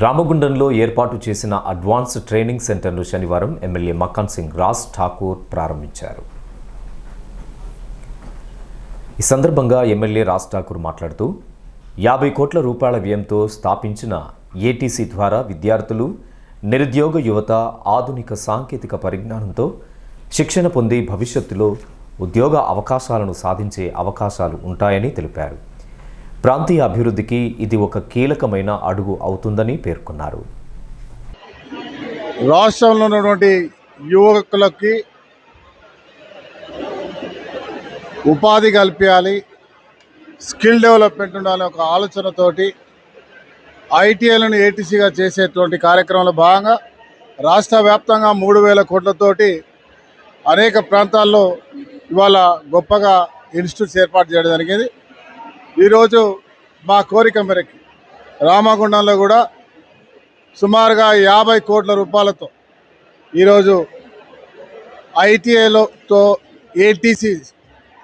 రామగుండంలో ఏర్పాటు చేసిన advance training సెంటర్ను శనివారం ఎమ్మెల్యే మక్కన్ సింగ్ రాజ్ ఠాకూర్ ప్రారంభించారు. ఈ సందర్భంగా ఎమ్మెల్యే రాజ్ ఠాకూర్ మాట్లాడుతూ యాభై కోట్ల రూపాయల వ్యయంతో స్థాపించిన ఏటీసీ ద్వారా విద్యార్థులు నిరుద్యోగ యువత ఆధునిక సాంకేతిక పరిజ్ఞానంతో శిక్షణ పొంది భవిష్యత్తులో ఉద్యోగ అవకాశాలను సాధించే అవకాశాలు ఉంటాయని తెలిపారు. ప్రాంతీయ అభివృద్ధికి ఇది ఒక కీలకమైన అడుగు అవుతుందని పేర్కొన్నారు. రాష్ట్రంలో ఉన్నటువంటి యువకులకి ఉపాధి కల్పించాలి స్కిల్ డెవలప్మెంట్ ఉండాలి ఒక ఆలోచనతోటి ఐటీఐలను ఏటీసీగా చేసేటువంటి కార్యక్రమంలో భాగంగా రాష్ట్ర వ్యాప్తంగా మూడు వేల కోట్లతోటి అనేక ప్రాంతాల్లో ఇవాళ గొప్పగా ఇన్స్టిట్యూట్స్ ఏర్పాటు చేయడం జరిగింది. ఈరోజు మా కోరిక మేరకు రామగుండంలో కూడా సుమారుగా యాభై కోట్ల రూపాయలతో ఈరోజు ఐటీఐలోతో ఏటీసీ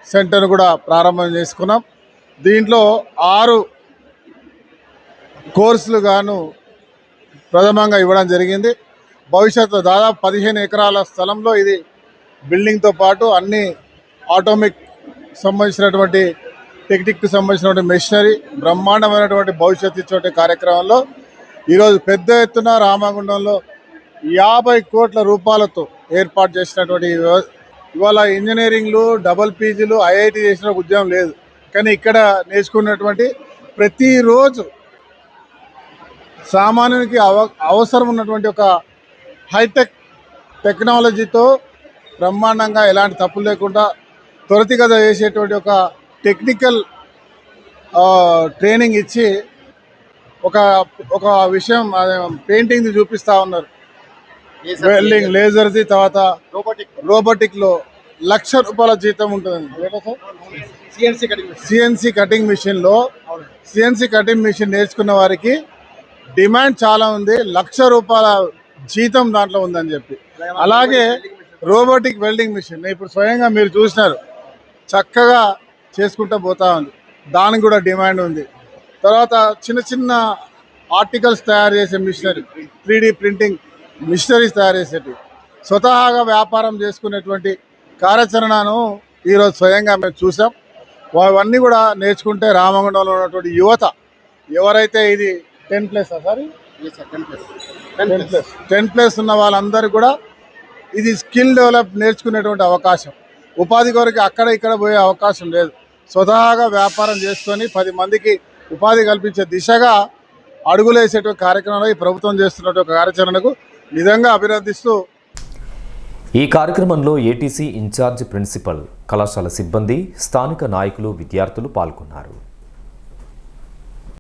సెంటర్ కూడా ప్రారంభం చేసుకున్నాం. దీంట్లో ఆరు కోర్సులు గాను ప్రథమంగా ఇవ్వడం జరిగింది. భవిష్యత్తు దాదాపు పదిహేను ఎకరాల స్థలంలో ఇది బిల్డింగ్తో పాటు అన్ని ఆటోమిక్ సంబంధించినటువంటి టెక్నిక్కి సంబంధించినటువంటి మెషినరీ బ్రహ్మాండమైనటువంటి భవిష్యత్తు ఇచ్చే కార్యక్రమంలో ఈరోజు పెద్ద ఎత్తున రామగుండంలో యాభై కోట్ల రూపాయలతో ఏర్పాటు చేసినటువంటి ఇవాళ ఇంజనీరింగ్లు డబల్ పీజీలు ఐఐటి చేసిన ఉద్యోగం లేదు. కానీ ఇక్కడ నేర్చుకున్నటువంటి ప్రతిరోజు సామాన్యునికి అవ అవసరం ఉన్నటువంటి ఒక హైటెక్ టెక్నాలజీతో బ్రహ్మాండంగా ఎలాంటి తప్పులు లేకుండా త్వరితగత చేసేటువంటి ఒక టెక్నికల్ ట్రైనింగ్ ఇచ్చి ఒక ఒక విషయం పెయింటింగ్ చూపిస్తా ఉన్నారు. వెల్డింగ్ లేజర్ది తర్వాత రోబోటిక్లో. లక్ష రూపాయల జీతం ఉంటుంది సిఎన్సీ కటింగ్ సిఎన్సి కటింగ్ మిషన్లో సిఎన్సి కటింగ్ మిషన్ నేర్చుకున్న వారికి డిమాండ్ చాలా ఉంది. లక్ష రూపాయల జీతం దాంట్లో ఉందని చెప్పి. అలాగే రోబోటిక్ వెల్డింగ్ మిషన్ ఇప్పుడు స్వయంగా మీరు చూసినారు. చక్కగా చేసుకుంటూ పోతా ఉంది. దానికి కూడా డిమాండ్ ఉంది. తర్వాత చిన్న చిన్న ఆర్టికల్స్ తయారు చేసే మిషనరీ త్రీ ప్రింటింగ్ మిషనరీస్ తయారు చేసేటివి. స్వతహాగా వ్యాపారం చేసుకునేటువంటి కార్యాచరణను ఈరోజు స్వయంగా మేము చూసాం. అవన్నీ కూడా నేర్చుకుంటే రామగుండంలో ఉన్నటువంటి యువత ఎవరైతే ఇది ten place sir? Ten place ten place ఉన్న వాళ్ళందరూ కూడా ఇది స్కిల్ డెవలప్ నేర్చుకునేటువంటి అవకాశం. ఉపాధి కొరకు అక్కడ ఇక్కడ పోయే అవకాశం లేదు. స్వతహాగా వ్యాపారం చేసుకొని పది మందికి ఉపాధి కల్పించే దిశగా అడుగులేసేటువంటి కార్యక్రమంలో ఈ ప్రభుత్వం చేస్తున్నటువంటి కార్యాచరణకు నిజంగా అభినందిస్తూ ఈ కార్యక్రమంలో ఏటీసీ ఇన్ఛార్జ్ ప్రిన్సిపల్ కళాశాల సిబ్బంది స్థానిక నాయకులు విద్యార్థులు పాల్గొన్నారు.